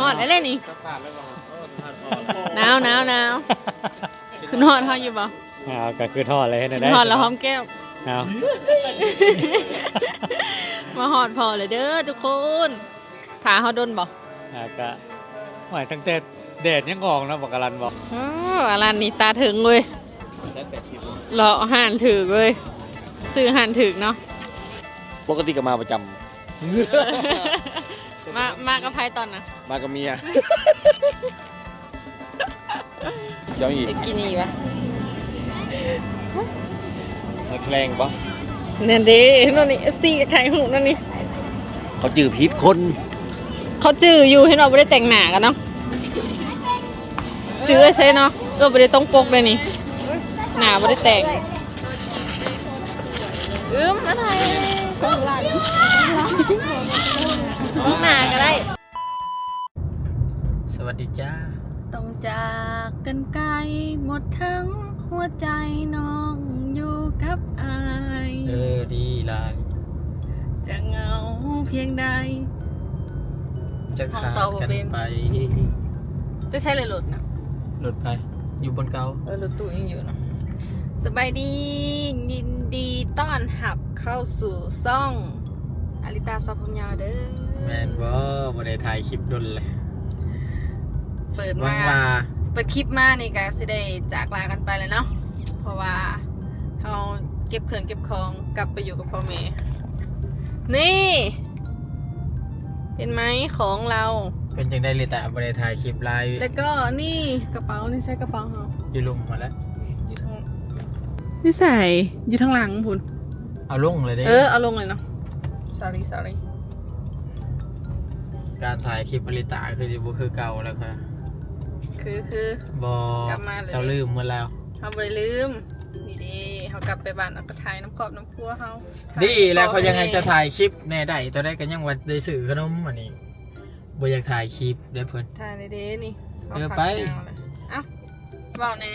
ฮอดอะไรนี่สักผ่านแล้วก็เออผ่านพอแล้วหนาวหนาวหนาวขึ้นฮอดเฮาอยู่บ่เอาก็คือทอดเลยขึ้นะนได้ฮอดแล้วหอมแก้มเอามาฮอดพอเลยเด้อทุกคนขาเฮาดนบ่เอาก็หมายตั้งแต่แดดยังออกนะบอกกะลันบอกอ๋ออารันนี่ตาถึงเว้ยได้แปดสิบรอห่านถือเว้ยซื้อห่านถือเนาะปกติก็มาประจ มามากับไพตอนน่ะำมากับเมียย้อนอีกจะกินอีกวะมาแคลงปะเนี่ยเด้นั่นนี่ FC กับไข่หูนั่นนี่เขาจือพิษคน เขาจื้ออยู่เห็นว่าบ่ได้แต่งหน้ากันเนาะจื้อใช่เนาะเออบ่ได้ต้องปกเลยนี่หน้าบ่ได้แต่งอืมอะไรต้องหลัง ต้องหน้าก็ได้ สวัสดีจ้า ต้องจากกันไกล หมดทั้งหัวใจน้องอยู่กับอายเออ ดีลายจะเหงาเพียงใด จะขาดกันไปไปใช้เลยรถนะหลุดไป อยู่บนเกาเออรถตู้ยังอยู่เนอะสบายดียินดีต้อนหับเข้าสู่ซ่อง อาริตาซอผมยาวเด้อแมนบ่บ่ได้ถ่ายคลิปดนเลยเปิดหวัมางว่าเปิดคลิปมานี่ก็สิได้จากลากันไปเลยเนาะเพราะว่าเราเก็บเครื่องเก็บของกลับไปอยู่กับพ่อแม่นี่ เห็นไหมของเรา เป็นจังได้เลยแต่บ่ได้ถ่ายคลิปไลฟ์แล้วก็นี่กระเป๋านี่ใช่กระเป๋าเราอยู่ลุมมาแล้วอยู่ทางนี่ใส่อยู่ทางหลังพุ่นเอาลงเลยเด้เออเอาลงเลยเนาะ sorry sorry การถ่ายคลิปอลิตาคือสิบ่คือเก่าแล้วค่ะคือคือบ่กลับมาเลย เจ้าลืมหมดแล้ว เขาบ่ได้ลืมนี่ดีเขากลับไปบ้านเอาก็ถ่ายน้ำกรอบน้ำครัวเขาถ่ายดีแล้วเขายังไงจะพ่อถ่ายคลิปแน่ได้ตอนแรกก็ยังว่าได้สื่อขนมอันนี้บ่อยากถ่ายคลิปได้เพิ่นแม่ถ่ายในเด้นี่าเออผักไปยาวเลยเอ้าเบาแน่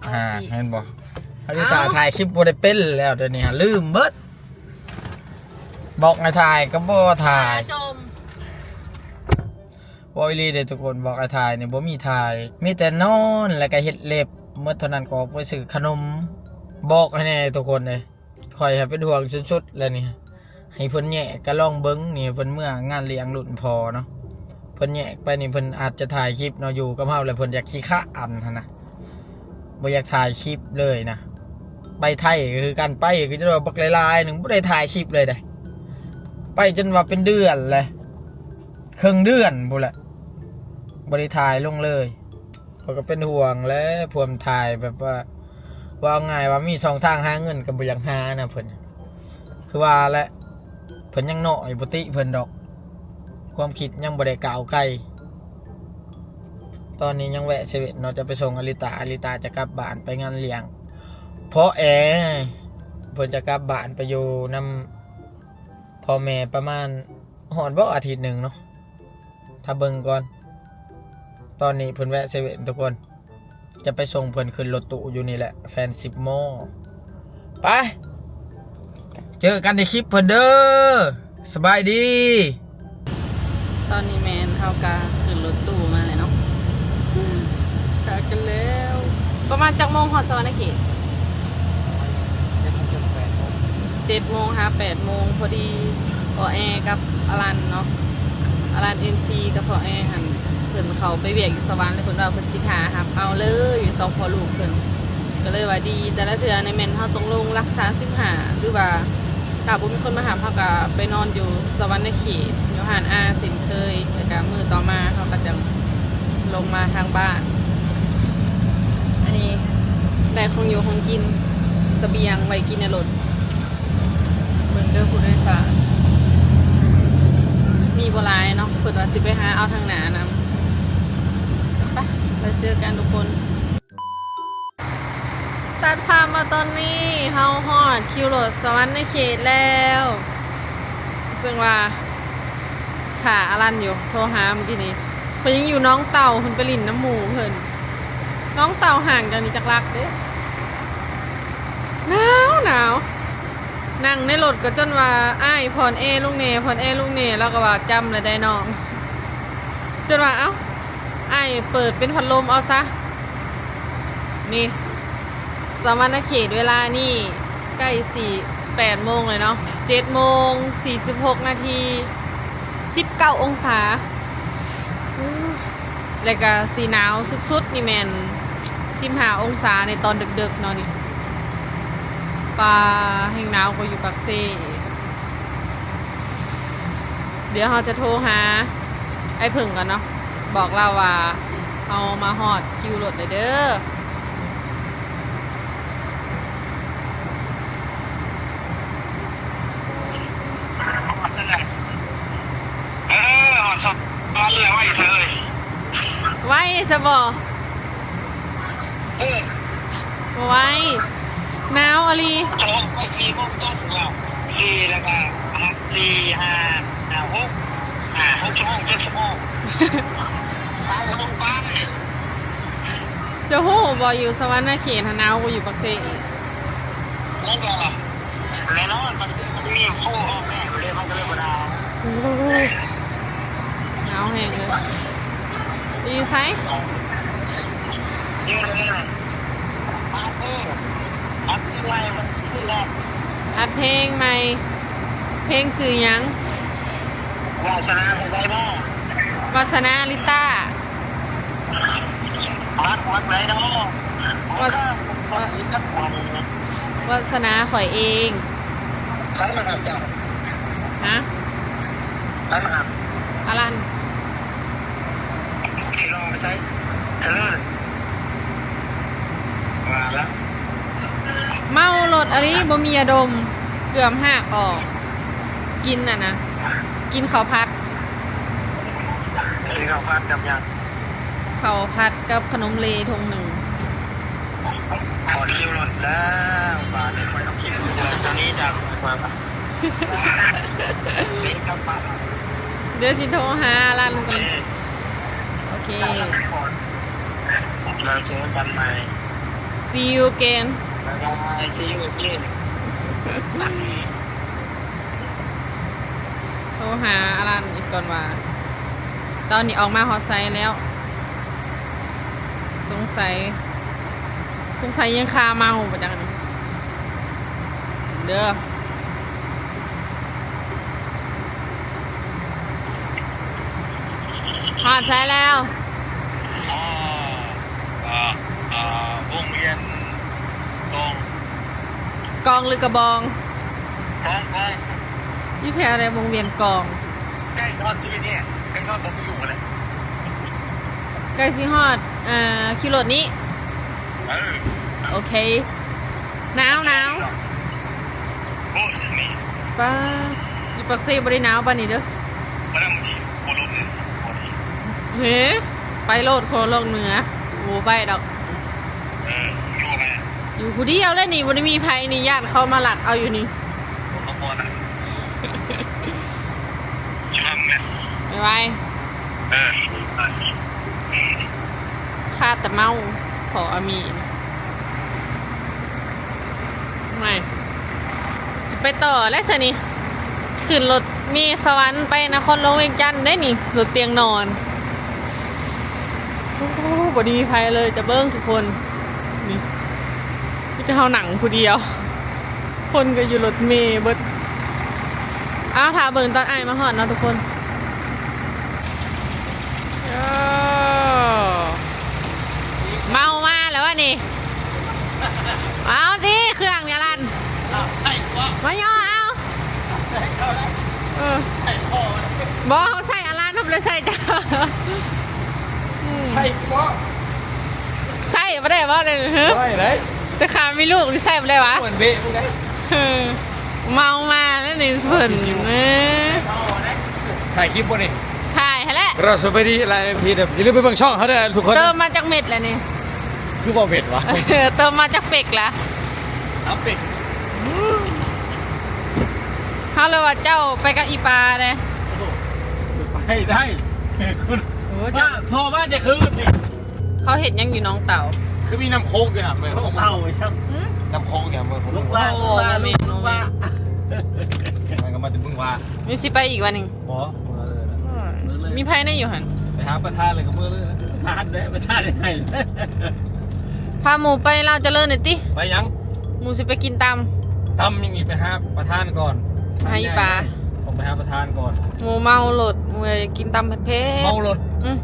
เอาอ่าสิ เห็นบ่อลิตาถ่ายคลิปบ่ได้เป็นแล้วเดี๋ยวนี้ฮะลืมเบิด บอกให้ถ่ายก็บ่ถ่ายจมบ่อีหลีเด้อทุกคนบอกให้ถ่ายนี่บ่มีถ่าย มีแต่นอนแล้วก็เฮ็ดเล็บเมื่อเท่านั้นก็ออกไปซื้อขนม บอกให้แน่ทุกคนเลยคอยให้เป็นห่วงสุดๆแล้วนี่ให้เพิ่นแยกก็ลองเบิ้งนี่เพิ่นเมื่องานเลี้ยงรุ่นพอเนาะเพิ่นแยกไปนี่เพิ่นอาจจะถ่ายคลิปเนาะอยู่กับเฮาแล้วเพิ่นอยากขี้ขะอันหั้นนะบ่อยากถ่ายคลิปเลยนะไปไทยก็คือการไปก็จะว่าบักหลายๆหนึงบ่ได้ถ่ายคลิปเลยเด้ ไปจนว่าเป็นเดือนเลยครึ่งเดือนพุ่นแหละบ่ได้ถ่ายลงเลยเขาก็เป็นห่วงและพวมถ่ายแบบว่า ว่าง่ายว่ามีสองทางหาเงินกับบ่อยากหานะเพิ่นคือว่าและเพิ่นยังน้อยบ่ติเพิ่นดอก ความคิดยังบ่ได้กล่าวไกลตอนนี้ยังแวะเซเว่นเนาะจะไปส่งอลิตาอลิตาจะกลับบ้านไปงานเลี้ยง เพราะแอเพิ่นจะกลับบ้านไปอยู่นำ พ่อแม่ประมาณหอดบ่อาทิตย์หนึ่งเนาะถ้าเบิ่งก่อน ตอนนี้เพิ่นแวะเซเว่นทุกคน จะไปส่งเพิ่นขึ้นรถตู้อยู่นี่แหละ แฟนสิบโมไป เจอกันในคลิปเพิ่นเด้อสบายดี ตอนนี้แมนเขากาขึ้นรถตู้มาเลยเนาะขากันแล้ว ประมาณจักโมงฮอดสวรรค์เขต เจ็ดโมงฮะแปดโมงพอดีพอแอร์กับอลันเนาะอลันเอ็มทีกับพอแอร์หันเพิ่นเขาไปเวียกอยู่สวรรค์เลยเพิ่นว่าเพิ่นสิขาครับเอาเลยอยู่สองพอลูกเพิ่นก็เลยว่าดี แต่ละเทือในแมนเฮาต้องลงรักษาสิบหาหรือว่าถ้าบุมีคนมาหาเขาก็ไปนอนอยู่สวรรค์เขตอยู่หานอาสินเคยแล้วก็มือต่อมาเขาก็จะลงมาทางบ้าน อันนี้ได้คงอยู่คงกินเสบียงไว้กินในรถ เบิ่งเด้อผู้โดยสารมีโบราณเนาะเปิดว่าสิไปหาเอาทางหนานำไปแล้วเจอกันทุกคนตัดภาพมาตอนนี้เฮาฮอดคิวโรดสวรรค์ในเขตแล้วซึ่งว่าขาอลันอยู่โทรหาเมื่อกี้นี้เพิ่นยังอยู่น้องเต่าเพิ่นไปลินน้ำหมูเพิ่นน้องเต่าห่างจากนี้จักรักเด้หนาวหนาว นั่งในรถก็จนว่าอ้ายพรเอลุงเนพรเอลุงเนแล้วก็ว่าจำเลยได้น้องจนว่าเอ้าไอ้ายเปิดเป็นพัดลมเอาซะ นี่ สมณเขตเวลานี่ใกล้สี่แปดโมงเลยเนาะเจ็ดโมงสี่สิบหกนาทีสิบเก้าองศาแล้วก็สีหนาวสุดๆ นี่แมนสิบห้าองศาในตอนดึกๆเนาะนี่ ปลาแห่งหนาวก็อยู่ปักเซ่เดี๋ยวเราจะโทรหา ไอ้ผึ่งก่อนเนาะบอกเราว่าเอามาหอดคิวรถเลยเด้อเออหอดสอบตอนเลยว่าอยู่เธอเลยไว้สบอเออไว้ หนาวอลีโจ๊กไปสี่โมงต้นเราสี่แล้วก็ห้าสี่ห้าห้าหกห้าหกชั่วโมงเจ็ดชั่วโมงไปลงไปจะหู้บออยู่สวรรค์เขตหนาวก็อยู่ปักเซอีกนั่นก็แน่นอนมันมันมีคู่ออกแม่เลยมันก็เลยบ่ได้หนาวแห้งเลยดีไซน์ ยืนเลยเลยมาเอออัดที่ไรมันชื่อแรก อัดเพลงใหม่ เพลงสื่อหยังวาสนาของไดโน่วัสนาลิต้าวัดวัดไดโน่วัดวัดลิตัดวันวัสนาข่อยเองใครมาทำจับฮะใครมาทอลันำที่ลองไปใช้เทเลอร์มาแล้ว เมารถอะไรบ่มียาดม เกือบหักออก กินน่ะนะ กินข้าวผัดที่เขาพาดกับยังข้าวผัดกับขนมเลทงหนึ่งขอคิวรถแล้วบาทเลยไม่ต้องคิดเลยตอนนี้จะมาปะนี่กลับบ้านเดี๋ยวสิโทรหาอลันก่อนนี่โอเคเราเจอกันใหม่ see you again บ๊ายบายซีอูอีกโทรหาอลันอีกก่อนว่า ตอนนี้ออกมาฮอตไซต์แล้ว สงสัย สงสัยยังคาเมาปะจังนี่เด้อฮอตไซต์แล้วอ๋ออ่าอ่าวงเวียนกอง กองหรือกระบองกองกองยี่แถวในวงเวียนกองใกล้ชอบชีวิตเนี่ยใกล้ชอบผมอยู่เลยใกล้สิฮอดอ่าคิวโรดนี้เออโอเคหนาวหนาวโอ้ฉันนี่ป้าอยู่ปักซีบริหนาวป่ะนี่เด้อมาดามจีโคลมโคดีเฮ้ไปโลดโคโลกเหนือโอ้ไปดอกเอออยู่ไหม อยู่ผู้เดียวเลยนี่วันนี้มีภัยนี่ญาติเขามาหลักเอาอยู่นี่ผมก็พอนะอยู่ห้องเนี่ยไม่ไหวเออคาดแต่เมาขออามีไม่จะไปต่อแล้วสินี่ขึ้นรถมีสวรรค์ไปนครหลวงเวียงจันทน์ได้นี่รถเตียงนอนโอ้โหบดีภัยเลยจะเบิ้งทุกคนนี่นี่ จะเอาหนังผู้เดียว คนก็อยู่รถเมย์เบิดอ้าวถาเบิ่งตอนไอายมาหอดเนาะทุกคนอ้าวเมามาแล้ววะนี่เอาดิเครื่องเนี่ยลันใช่ว่ามาย่อเอาเออใช่พ่อบอกเขาใส่อารันทำเลยใส่จ้าใช่ว่าใส่ไม่ได้ว่าเลยเฮ้ยไม่เลย แต่ขามีลูกนี่ใส่ไม่ได้วะเหมือนเบะพวกนี้เออเมามาแล้วนี่เพิ่นเออถ่ายคลิปบ่นี่ถ่ายให้แล้วเราสวัสดีอะไรพี่เดี๋ยวอย่าลืมไปเบิ่งช่องเขาด้วยทุกคนเติมมาจากเม็ดแล้วนี่คือบ่เผ็ดวะเออเติมมาจากเป็กละอัพเป็ดเขาเลยว่าเจ้าไปกับอีปลาเลยไปได้คุณโอ้ว่าเจ้าพอว่าจะคืนนี่เขาเห็นยังอยู่น้องเต่า คือมีน้ำโคกอยู่นะเหมือนของเต่าไอ้ช่างหืมน้ำโคกอย่างเหมือนของมึงโอ้โหโนเมนโนเมนมันก็มาถึงมึงว่ามีสิไปอีกวันหนึ่งบอมีไพ่ในอยู่หันเไปหาประธานเลยกับมือเลยประธานได้ประธานได้ไงพาหมูไปเราจะเลิศหน่อยติไปยังหมูสิไปกินตตำยังมีไปหาประธานก่อนให้ปลาผมไปหาประธานก่อนำหมูเมาโหลดหมูอยากกินตำเผ็ดเมารถๆอืม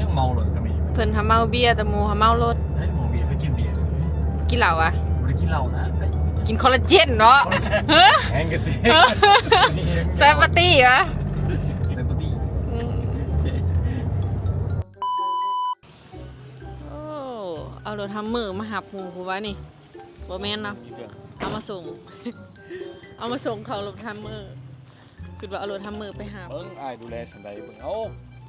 ยังเมารถก็มี เพิ่นทำเมาเบียร์แต่หมูทำเมาโหลดเฮ้ยเมาเบียร์ไปกินเบียร์เลยกินเหล้าอะไม่ได้กินเหล้านะเฮ้ยกินคอลลาเจนเนาะเฮ้ยแห้งกันตีแซมปาร์ตี้วะเซมปาตี้อืมโอ้เอารถทำมือมาหับหมูกูไว้นี่บ่แม่นเนาะเอามาส่ง เอามาส่งเขารถทำมือคือว่าเอารถทำมือไปหา เบิ้งอายดูแลสันใดเบิ้งเอา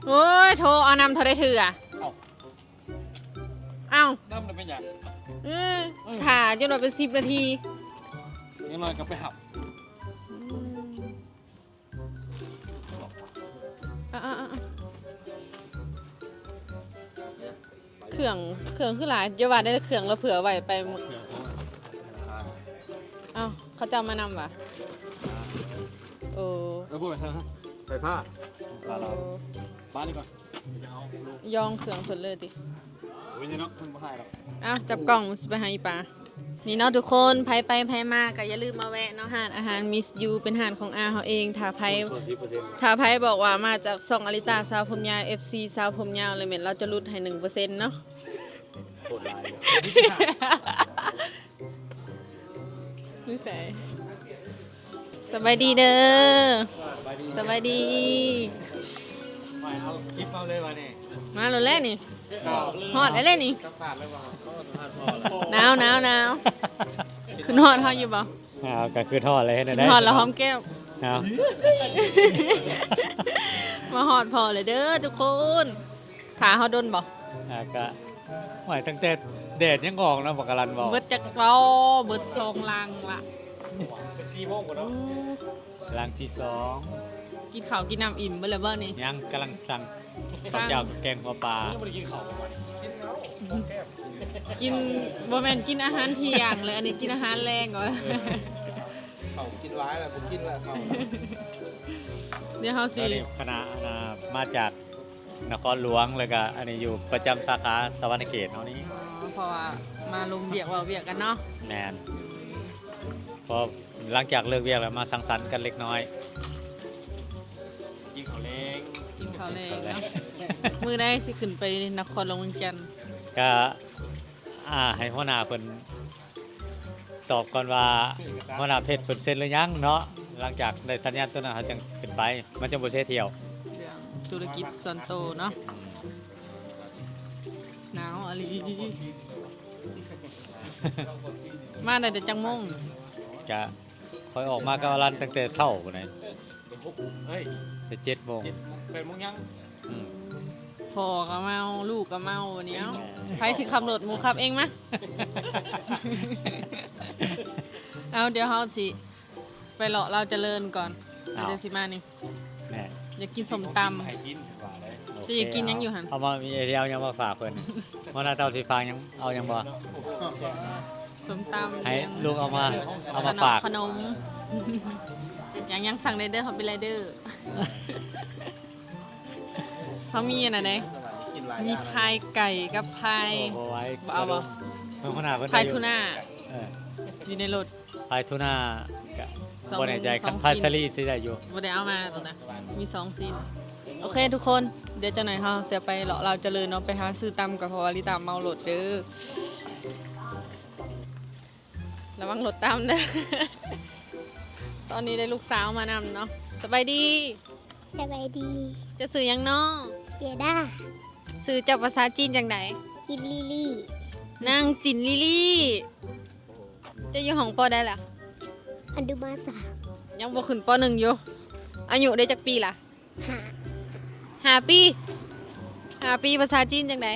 โอ้ยโทรเอานำเธอได้ถืออะเอ้าเอ้าน้ำมันเป็นหยังเออถ่าจนว่าเป็นสิบนาทียังน้อยก็ไปหับอะอะอะเครื่องเครื่องคือหลายอย่าว่าได้เครื่องแล้วเผื่อไว้ไปหมดเอ้าเขาจะเอามานำวะโอ้แล้วพูดไปทางไฟฟ้าลาลาบ้านนี่ก่อนจะเอาลูกยองเครื่องเพิ่นเลยติ วิญญาณเพิ่งมาให้หรอกอ้าวจับกล่องสิไปให้อีปลานี่เนาะทุกคนไผไปไผมาก็อย่าลืมมาแวะเนาะห้านอาหารมิสยูเป็นห้านของอาเขาเองถ้าไผส่วนสิบเปอร์เซ็นต์ถ้าไพ่บอกว่ามาจากซองอลิตาซาวผมยาว FC ซาวผมยาวเลยเหม็นเราจะลดให้หนึ่งเปอร์เซ็นต์เนาะ โคตรลายเลยนิสัยสบายดีเด้อสบายดีไม่เอาคลิปเอาเลยวันนี้ มาแล้วแรกนี่ ฮอดอะไรนี่หนาวหนาวหนาวขึ้นฮอดเฮาอยู่บ่อ่าก็คือทอดอะไรให้ขึ้นได้ฮอดแล้วหอมแก้วเอามาฮอดพอเลยเด้อทุกคนขาเฮาดนบ่อ่าก็หมายตั้งแต่แดดยังออกนะบอกกรันบอกเบิดจักเว้าเบิดซองลังละสี่โมงกว่าเนาะรังที่สองกินข้าวกินน้ำอิ่มเบ่แล้วเบ่นี่ยังกำลังสั่งสั่ ข้าวงเจ้ากับแกงหัวปลายังไม่ได้กินข้าวมากินบ่แม่นกินอาหารเที่ยงเลยอันนี้กินอาหารแรงก่อนเขากินร้ายแหละผมกินแหละเขาเดี๋ยวเฮาตสิอนนี้คณะอ่ามาจากนครหลวงเลยก็อันนี้อยู่ประจำสาขาสวรรณเขตเท่านี้อ๋อเพราะว่ามาลงเบียกเว่าเบียกกันเนาะแมนพอหลังจากเลิกเวียกแล้วมาสังสรรค์กันเล็กน้อย กินข้าวแรงกินข้าวแรงเนาะ มื้อใดสิขึ้นไปนครหลวงเวียงจันทน์ก็อ่าให้หัวหน้าเพิ่นตอบก่อนว่าหัวหน้าเพชรเพิ่นเซ็นหรือยังเนาะหลังจากได้สัญญาณตัวนั้นเขาจึงขึ้นไป มันจะบ่เสียเที่ยวเรื่องธุรกิจส่วนโตวเนาะหนาวอะไรมาได้แต่จังมงก็คอยออกมาก็รันตั้งแต่เช้าพุ่นน่ะเฮ้ยแต่เจ็ดโมงแปดโมงยังอืม พ่อก็เมาลูกก็เมาวันนี้เอ้าใครสิขับรถหมูขับเองมะ เอาเดี๋ยวเฮาสิไปเลาะเราเจริญก่อนเดี๋ยวสิมานี่แน่อยากกินสมตให้กินว่าเลยโเคจะอยากกินยังอยู่หั่น เอามามีไอเดียเอายังมาฝากเพิ่นหัวหน้าเต้าสีฟ้ายังเอายังบ่ำสมตำให้ลุงเอามาเอามาฝากขนม ยังยังสั่งไรเดอร์เขาเป็นไรเดอร์ เขามีอะไรไหนกินร้ายมีพายไก่กับพายโอ้ไว้บ่เอาบ่เพิ่นหัวหน้าเพิ่นพายได้อทูน่าเอออยู่ในรถพายทูน่าก็สองบ่แน่ใจสคัอนงพายชิ้นซารีสิได้อยู่บ่ได้เอามาตัวนะมีสองซีนโอเคทุกคนเดี๋ยวเจะหน่อยเขาเสียไปเลาะเราเจริญเนาะไปหาซื้อตำกับเพราะว่าลิตามเมาโหลดเด้อระวังรถตามเด้อตอนนี้ได้ลูกสาวมานำเนาะสบายดีสบายดี จะซื้อหยังเนาะ เจด้าซื้อจากภาษาจีนจังไหนกินลิลี่นางจินลิลี่จะอยู่ห้องปอได้ล่ะ อันดุมาสามยังบ่ขึ้นปอหนึ่งอยู่อายุได้จักปีล่ะหาห้าปีห้าปีภาษาจีนจังได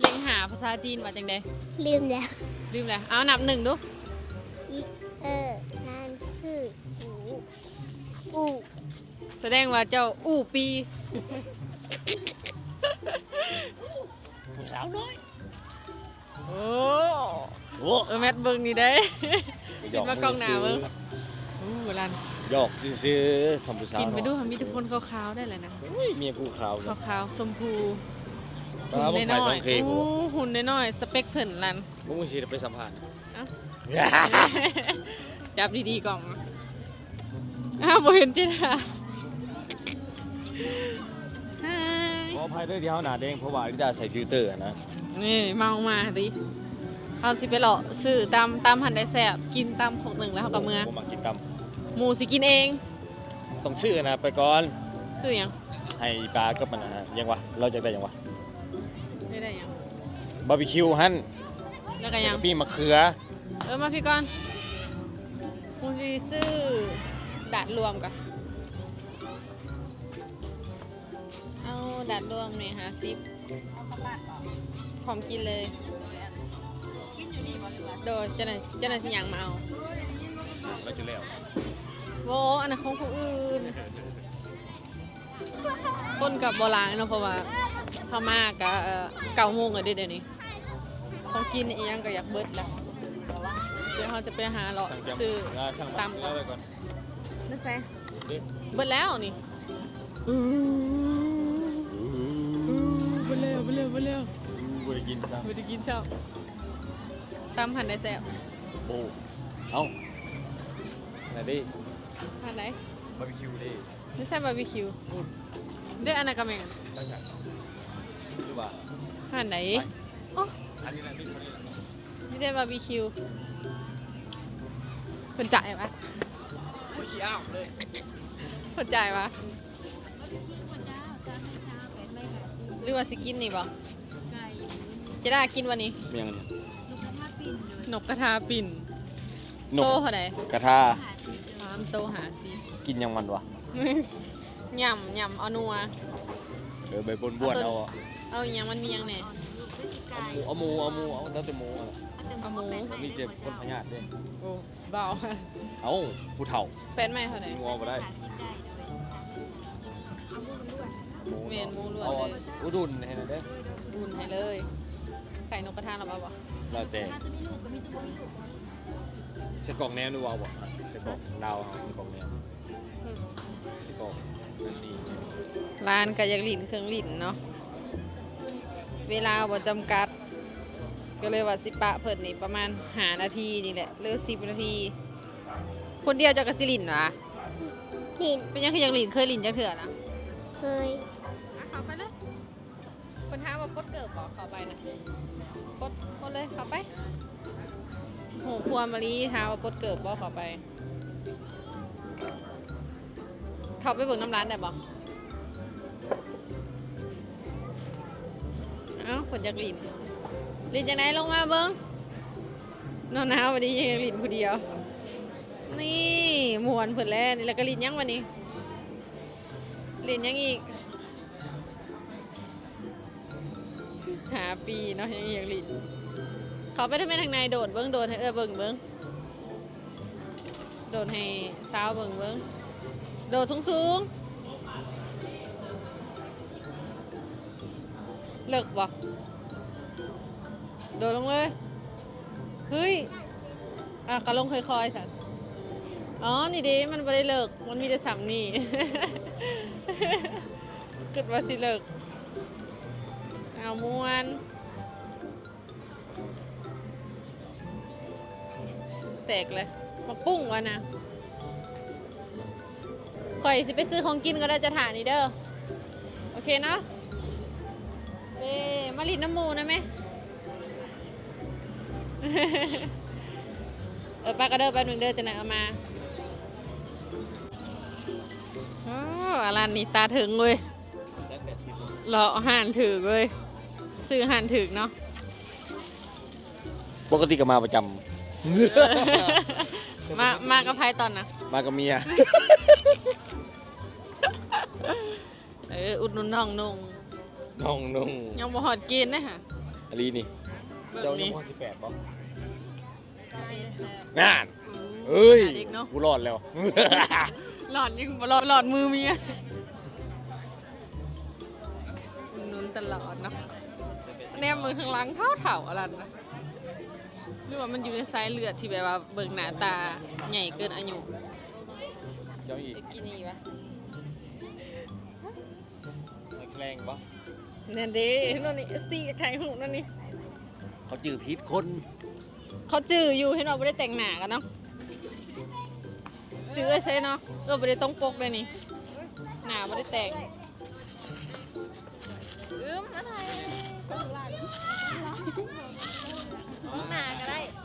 เล็งหาภาษาจีนว่าจังไดลืมแล้วลืมแล้วเอานับหนึ่งดูอีเออซานซื่ออูอูแสดงว่าเจ้าอู้ปี สาวน้อย โอ้โอ้เออแมทเบิ่งนี่ได้ไปหยคิดอกว่ากล้องหน้ามืเบิ่งซื้อู้ลันหยอกซื้อๆทำผู้สาวกินไปดูเนาะค่ะมีทุกคนขาวๆได้เลยนะเฮ้ยเมียผู้ขาวเนาะขาวๆชมพูปลาบ่หุ่นขายน้ทออยงเคๆบ่อู้หุ่นน้อยๆสเปคเพิ่นลันบ่มึงสิได้ไปสัมภาษณ์เอ้าจับดีๆก่อนอ้าวบ่เห็นเจ้าฮ่า ขออภัยด้วยที่เฮาหน้าแดงเพราะว่าลิดาใส่ฟิลเตอร์อะนะนี่เมามาดิเอาสิไปหลอกซื้อตามตามหันได้แซ่บกินตามของหนึ่งแล้วเขากับเมือบ่มากินตหมูสิกินเองำต้องชื่อนะไปก่อนซื้อหยังให้ปลากับมันนะยังวะเราจะได้ยังวะไม่ได้หยังบาร์บีคิวหั่นแล้วก็หยังปีมะเขือเออมาพี่ก่อนกูสิซื้อดาดรวมก่อน ดาดรวมนี่ฮะซิปพร้อมกินเลยโดยเจะไหนายเจะไหนายสิหยังมาเอาแล้วจะแล้วโวอันนั้นของผู้อื่น คนกับโบราณเนาะเพราะว่าพม่ากับเก่าโมงอะเด้เดี๋ยวนี้ของกินอีหยังก็อยากเบิดแล้ว เดี๋ยวเราจะไปหาเลาะสั่งจำซื้อเออสั่งตามก่อนเอไว้ก่อนนั่นแฟดิเบิดแล้วนี่เบิดแล้วเบิดแล้วเบิดแล้วบ่ได้กินซ้ไม่ได้กินเช้าตามหันได้แซ่บำโอ้เอ้าไหนดิหันไหนบาร์บีคิวดิไม่ใช่บาร์บีคิวเด้ออันนั้นก็แม่งไม่ใช่หรือว่าหันไหนอ๋ออันนี้แหละที่เขาเรียกไม่ได้บาร์บีคิวคนจ่ายปะผู้ขี้อ้าวเลยคนจ่ายปะ หรือว่าสิกินนี่บ่จะได้กินวันนี้เมียงเนี่ยนกกระทาปิ่นนโตกเท่าไหร่กระทาสามโตหาสิกินยังมันวะยำยำเอานัว เออใบบนบ้วนๆเอาอะเอาอหย่างมันมีหยังแหน่ เอาหมูเอาหมูเอาแต่แต่หมูอะเอาหมู มีเจ็บคนพญาติด้วยโอ้เบาเอ้าผู้เฒ่า เป็นไหมเท่าไหร่งูเอาไปได้เมนหมูล้วนเอาเลยอุดุนให้หน่อยเด้ออุ่นให้เลย ไข่นกกระทาเราบ่บ่แล้วแต่ใส่กล่องแนวดูเอาบ่อะใส่กล่องดาวเอาใส่กล่องแนวใส่กล่องนี่ร้านก็อยากลิ้นเครื่องลิ้นเนาะ เวลาบ่จำกัด ก็เลยว่าสิปะเพิ่นนี่ประมาณหานาทีนี่แหละหรือสิบนาที คนเดียวเจะกระสิลิ้นวะผิดเป็นยังคืออยากลิ้นเคยลิ้นจักเถื่อนะเคย คนท้ามากดเกิบบอกเขาไปนะกดกดเลยเขาไปโหครัวมารีท้ามากดเกิบบอกเขาไป เขาไปเบิ่งน้ำร้านได้บอกเอ้าคนอยากลินลินจากไหนลงมาเบิ้งนอนหนาววันนี้ยังลินผู้เดียว นี่มวนเพิ่นแล้วนี่แล้วก็ลินยังวันนี้ลินยังอีก หาปีเนาะยังอยากลินเขาไปทำไมทางในโดดเบิ้งโดดให้เออเบิ้งเบิ้งโดดให้สาวเบิ้งเบิ้งโดดสูงสูงเลิกบ่โดดลงเลย เฮ้ย อะก็ลงค่อยๆสันอ๋อ นี่ดิมันไม่ได้เลิก มันมีแต่สามนี่คิดว่าสิเลิก เอามวนแตกเลยมาปุ้งวะนะข่อยสิไปซื้อของกินก็ได้จะถ่านี่เด้อ โอเคเนาะเอ้มาลิดน้ำมูนะแม่เออป้าก็เดินแป๊บหนึงเด้อจะไหนเอามาอ๋ออารันนี่ตาถึงเลยรอหานถือเลย ซื้อห่านถือเนาะ ปกติก็มาประจำ มา มากับไพตอนนะมากับเมีย เอออุดหนุนน้องนงน้องนุ่งยังบ่หอดกินนะฮะอันนี้นี่เบิ่เจ้างยังนี่พอสิบแปดป่ะงานเอ้ยเด็กเนาะกูรอดแล้ว หลอดยังบ่หลอดหลอดมือเมียอุดหนุนตลอดเนาะ แนมมือทางหลังเท่าเถ่าๆอะไรนะหรือว่ามันอยู่ในสายเลือดที่แบบว่าเบิ่งหน้าตาใหญ่เกินอายุจ้าอีกไอ้กินนี่ปะนักแรงปะนั่นเด้นั่นนี่ซีกับไข่หูนั่นนี่เขาจือพิษคน เขาจื้ออยู่ให้เราไม่ได้แต่งหน้ากันเนาะจื้อไอ้เซ่เนาะเออไม่ได้ต้องปกเลยนี่หน้าไม่ได้แต่ง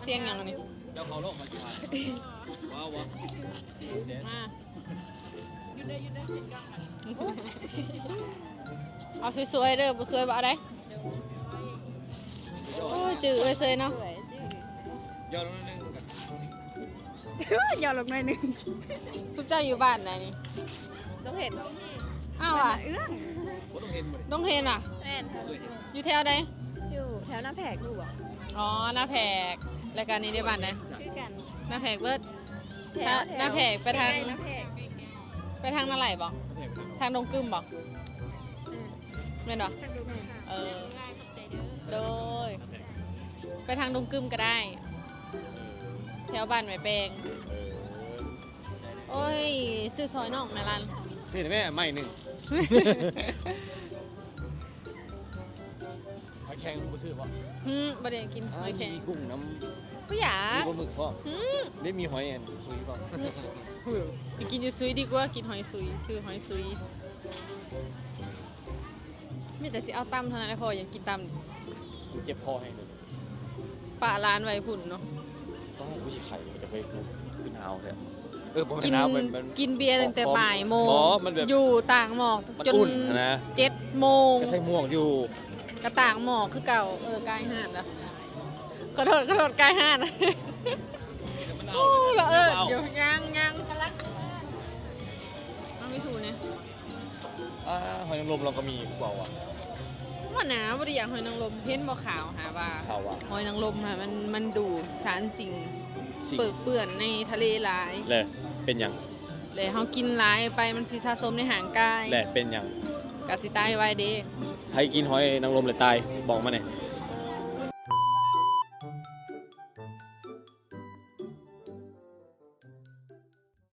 เสียงอย่างนี้เจ้าเขาโลกมาจ้าว้าววะมาเอาสวยๆเด้อบ่สวยบ่เอาได้โอ้ยจื้อไอ้เซ่เนาะยอดลงนิดนึงกันย่อลงหน่อยหนึงทุกเจ้าอยู่บ้านไหนนี่ต้องเห็นอ้าวอะเอื้องผมต้องเห็นหมดน้องเฮนอะแม่นอยู่แถวใดอยู่แถวหน้าแผกดูบ่อ๋อหน้าแพก รายการนี้ได้บ้านไหนคือกันหน้าแพกเบิดแถหน้าวหน้าแผกไปทางใกล้ๆหน้าแผกไปทางนาไหลบ่ประเทศไปทางทางดงกึมบ่แม่นบ่ทางดูหน่อยค่ะเออโดย ไปทางดงกึมก็ได้ แถวบ้านแม่แปลงเออโอ้ยซื้อซอยน้องแม่ลันเสียแม่ไม่หนึ่งหอยแข็งมึงบ่ซื้อป่ะ หืมบ่ได้กินหอยแข็งมีกุ้งน้บ่อยาำมีกปลาหมึกป่ะหืมได้มีหอยแอนซุยป่ะไปกินอยู่ซุยดีกว่ากินหอยซุยซื้อหอยซุยมีแต่สิเอาตำเท่านั้นแหละพออยากกินตกูเจ็บคอให้เลยำปะร้านไว้พุ่นเนาะ ต้องให้ผู้ชิไข่มันจะไปขึ้นหาวเนี่ยเออผมกินหนาวมันมัน กินเบียร์ตั้งแต่บ่ายโมง อ๋อมันแบบ อยู่ต่างหมอกมันจนอุ่นนะเจ็ดโมงก็ใส่หม่วงอยู่ กระต่างหมอกคือเก่าเออกายห่านแล้วขอโทษขอโทษกายห่านโอ้ละเออเดี๋ยวยังยังเอาไม่ถูกเนี่ยอ่าหอยนางรมเราก็มีกูเบาอะว่าหนาบริยางหอยนางรมเพ้นบ่ขาวหาว่าข่าวอะหอยนางรมค่ะมันมันดูดสารสิ่งสิ่งเปื้อนเปื้อนในทะเลหลายแหละเป็นหยังเลยเฮากินหลายไปมันสิสะสมในห่างกายแหละเป็นหยังกะสิตายไว้เด้ ใครกินหอยนางรมเลยตายบอกมาหน่อย